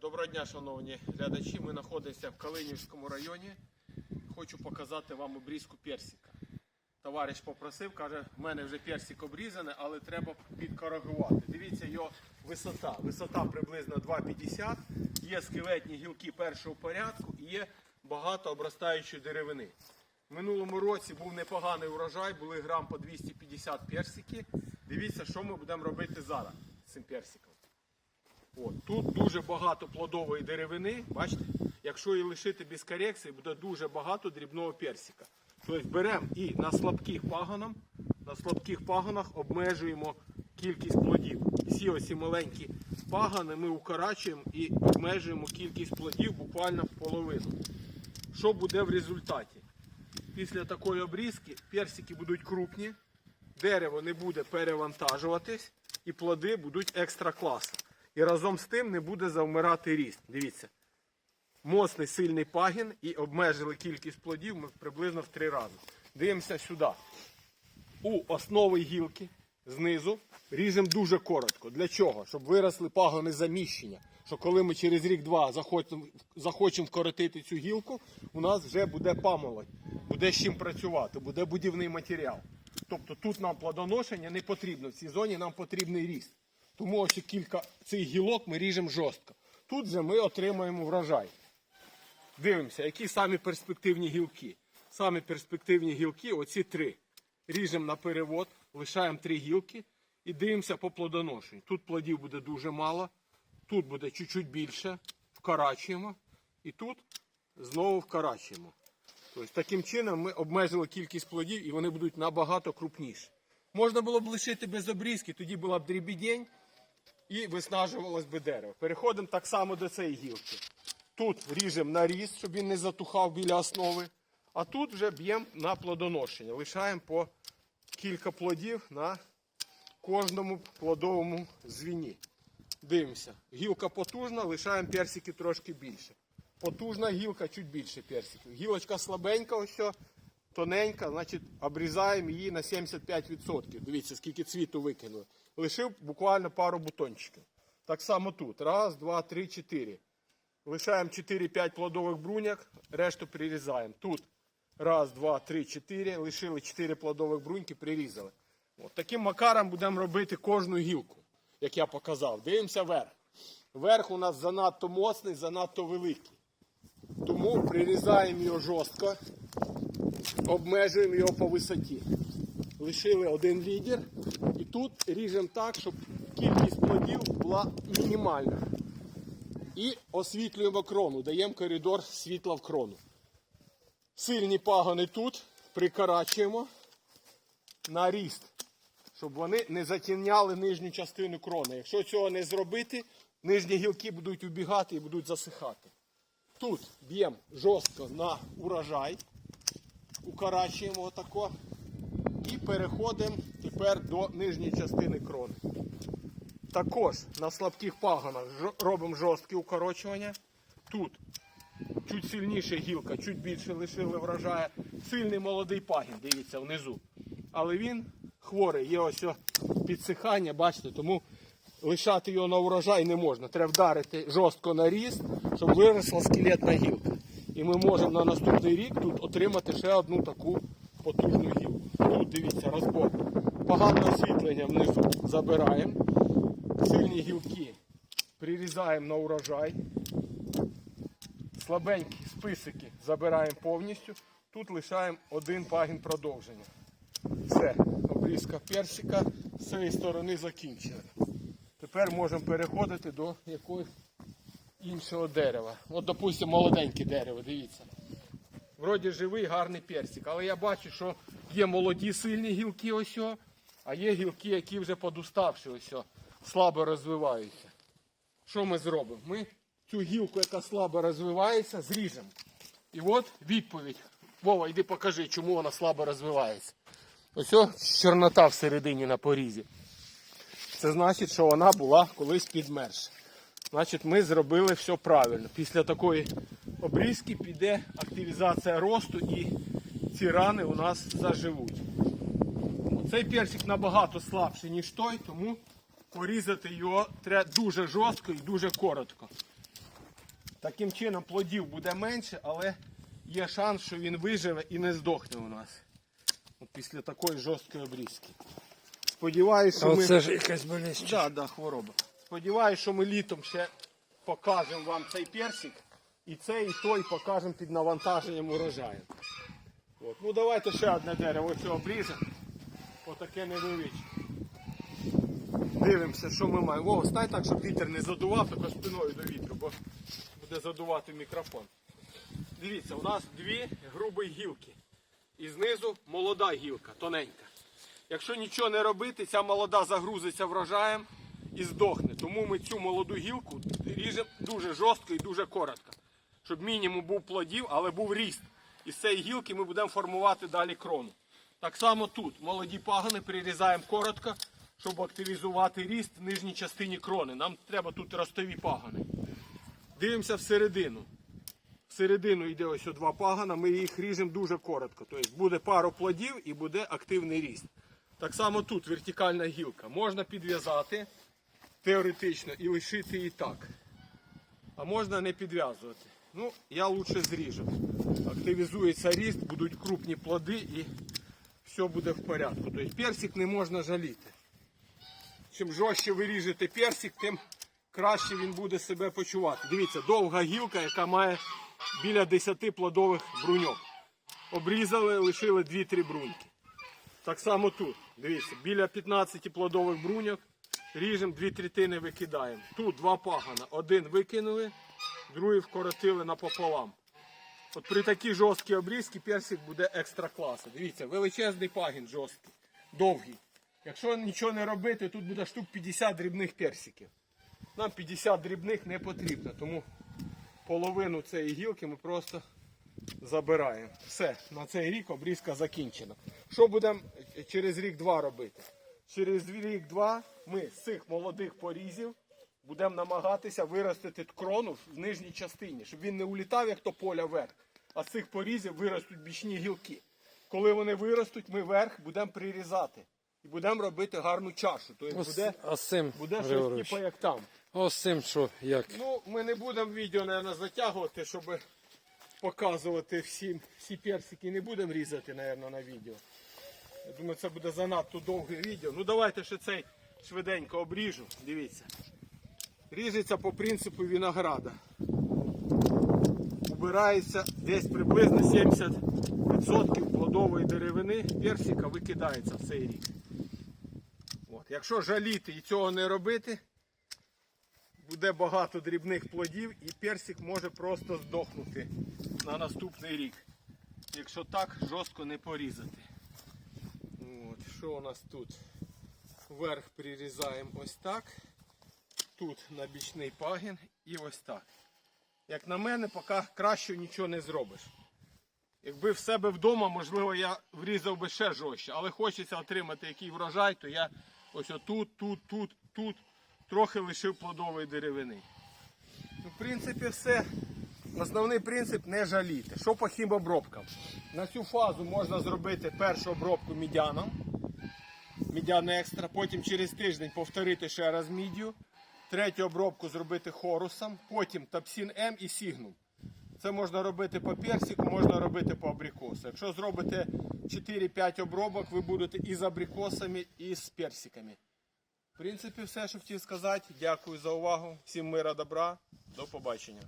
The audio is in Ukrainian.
Доброго дня, шановні глядачі. Ми знаходимося в Калинівському районі. Хочу показати вам обрізку персика. Товариш попросив, каже, в мене вже персик обрізаний, але треба підкоригувати. Дивіться його висота. Висота приблизно 2,50. Є скелетні гілки першого порядку і є багато обростаючої деревини. В минулому році був непоганий урожай, були грам по 250 персики. Дивіться, що ми будемо робити зараз з цим персиком. От, тут дуже багато плодової деревини. Бачите? Якщо її лишити без корекції, буде дуже багато дрібного персика. Тобто беремо і на слабких пагонах, на слабких пагонах обмежуємо кількість плодів. Всі оці маленькі пагони ми укорачуємо і обмежуємо кількість плодів буквально в половину. Що буде в результаті? Після такої обрізки персики будуть крупні, дерево не буде перевантажуватись і плоди будуть екстра класу. І разом з тим не буде завмирати ріст. Дивіться. Моцний сильний пагін і обмежили кількість плодів ми приблизно в три рази. Дивимося сюди. У основи гілки знизу ріжемо дуже коротко. Для чого? Щоб виросли пагони заміщення. Що коли ми через рік-два захочемо, захочемо вкоротити цю гілку, у нас вже буде памолодь, буде з чим працювати, буде будівний матеріал. Тобто тут нам плодоношення не потрібно. В цій зоні нам потрібний ріст. Тому ось кілька цих гілок ми ріжемо жорстко. Тут же ми отримаємо врожай. Дивимося, які самі перспективні гілки. Самі перспективні гілки оці три. Ріжемо на перевод, лишаємо три гілки і дивимося по плодоношенню. Тут плодів буде дуже мало, тут буде чуть-чуть більше, вкорачуємо і тут знову вкорачуємо. Тобто таким чином ми обмежили кількість плодів і вони будуть набагато крупніші. Можна було б лишити без обрізки, тоді була б дрібідень і виснажувалось би дерево. Переходимо так само до цієї гілки. Тут ріжемо на щоб він не затухав біля основи. А тут вже б'ємо на плодоношення. Лишаємо по кілька плодів на кожному плодовому звіні. Дивимося. Гілка потужна, лишаємо персики трошки більше. Потужна гілка, чуть більше персиків. Гілочка слабенька, ось, що, тоненька, значить обрізаємо її на 75%. Дивіться, скільки цвіту викинули. Лишив буквально пару бутончиків. Так само тут. Раз, два, три, чотири. Лишаємо 4-5 плодових бруняк, решту прирізаємо. Тут раз, два, три, чотири. Лишили 4 плодових бруньки, прирізали. От таким макаром будемо робити кожну гілку, як я показав. Дивимося вверх. Верх у нас занадто моцний, занадто великий. Тому прирізаємо його жорстко, обмежуємо його по висоті. Лишили один лідер. І тут ріжемо так, щоб кількість плодів була мінімальна. І освітлюємо крону, даємо коридор світла в крону. Сильні пагони тут прикорачуємо на ріст, щоб вони не затіняли нижню частину крони. Якщо цього не зробити, нижні гілки будуть убігати і будуть засихати. Тут б'ємо жорстко на урожай, укорачуємо отако і переходимо тепер до нижньої частини крони. Також на слабких пагонах робимо жорсткі укорочування. Тут чуть сильніша гілка, чуть більше лишили врожаю. Сильний молодий пагін, дивіться, внизу. Але він хворий, є ось підсихання, бачите, тому лишати його на урожай не можна. Треба вдарити жорстко на ріст, щоб виросла скелетна гілка. І ми можемо на наступний рік тут отримати ще одну таку потужну гілку. Тут дивіться, розбор. Погане освітлення внизу забираємо. Сильні гілки прирізаємо на урожай. Слабенькі списики забираємо повністю. Тут лишаємо один пагін продовження. Все, обрізка персика з цієї сторони закінчена. Тепер можемо переходити до якогось іншого дерева. От, допустимо, молоденьке дерево, дивіться. Вроді живий, гарний персик, але я бачу, що є молоді сильні гілки ось, а є гілки, які вже подуставші ось, слабо розвиваються. Що ми зробимо? Ми цю гілку, яка слабо розвивається, зріжемо. І от відповідь. Вова, йди покажи, чому вона слабо розвивається. Ось чорнота всередині на порізі. Це значить, що вона була колись підмерша. Значить, ми зробили все правильно. Після такої обрізки піде активізація росту і ці рани у нас заживуть. Цей персик набагато слабший, ніж той, тому порізати його треба дуже жорстко і дуже коротко. Таким чином плодів буде менше, але є шанс, що він виживе і не здохне у нас. От після такої жорсткої обрізки. Сподіваюсь, що ми. Оце ж якась болезнь. Да, да, хвороба. Сподіваюсь, що ми літом ще покажемо вам цей персик. І цей, і той покажемо під навантаженням урожаю. От. Ну давайте ще одне дерево ось цього обріжемо. Отаке невеличке. Дивимося, що ми маємо. О, стай так, щоб вітер не задував, тако спиною до вітру, бо буде задувати мікрофон. Дивіться, у нас дві грубі гілки. І знизу молода гілка, тоненька. Якщо нічого не робити, ця молода загрузиться врожаєм і здохне. Тому ми цю молоду гілку ріжемо дуже жорстко і дуже коротко. Щоб мінімум був плодів, але був ріст. І з цієї гілки ми будемо формувати далі крону. Так само тут молоді пагони прирізаємо коротко, щоб активізувати ріст в нижній частині крони. Нам треба тут ростові пагони. Дивимося всередину. Всередину йде ось два пагана, ми їх ріжемо дуже коротко. Тобто буде пару плодів і буде активний ріст. Так само тут вертикальна гілка. Можна підв'язати теоретично і лишити її так. А можна не підв'язувати. Ну, я лучше зріжу. Активізується ріст, будуть крупні плоди і все буде в порядку. Тобто персик не можна жаліти. Чим жорстче ви ріжете персик, тим краще він буде себе почувати. Дивіться, довга гілка, яка має біля 10 плодових бруньок. Обрізали, лишили 2-3 бруньки. Так само тут. Дивіться, біля 15 плодових бруньок ріжемо, дві третини викидаємо. Тут два пагана. Один викинули, другий вкоротили напополам. От при такій жорсткій обрізці персик буде екстра класу. Дивіться, величезний пагін жорсткий, довгий. Якщо нічого не робити, тут буде штук 50 дрібних персиків. Нам 50 дрібних не потрібно, тому половину цієї гілки ми просто забираємо. Все, на цей рік обрізка закінчена. Що будемо через рік-два робити? Через рік-два ми з цих молодих порізів будемо намагатися виростити крону в нижній частині, щоб він не улітав, як то поля вверх, а з цих порізів виростуть бічні гілки. Коли вони виростуть, ми вверх будемо прирізати і будемо робити гарну чашу. Тобто Ось, буде, а з цим, буде щось Григорович, типу як там. а з цим що, як? Ну, ми не будемо відео, мабуть, затягувати, щоб показувати всі, всі персики. Не будемо різати, мабуть, на відео. Я думаю, це буде занадто довге відео. Ну давайте ще цей швиденько обріжу. Дивіться. Ріжеться по принципу винограда. Убирається десь приблизно 70% плодової деревини персика викидається в цей рік. От. Якщо жаліти і цього не робити, буде багато дрібних плодів і персик може просто здохнути на наступний рік. Якщо так жорстко не порізати. Що у нас тут? Вверх прирізаємо ось так. Тут на бічний пагін і ось так. Як на мене, поки краще нічого не зробиш. Якби в себе вдома, можливо, я врізав би ще жорстче, але хочеться отримати який врожай, то я ось отут, тут, тут, тут трохи лишив плодової деревини. Ну, в принципі, все. Основний принцип не жаліти. Що по хімобробкам? На цю фазу можна зробити першу обробку мідяном. Мідян екстра, потім через тиждень повторити ще раз мідію. Третю обробку зробити хорусом, потім тапсін М і сігнум. Це можна робити по персику, можна робити по абрикосу. Якщо зробите 4-5 обробок, ви будете і з абрикосами, і з персиками. В принципі, все, що хотів сказати. Дякую за увагу. Всім мира, добра. До побачення.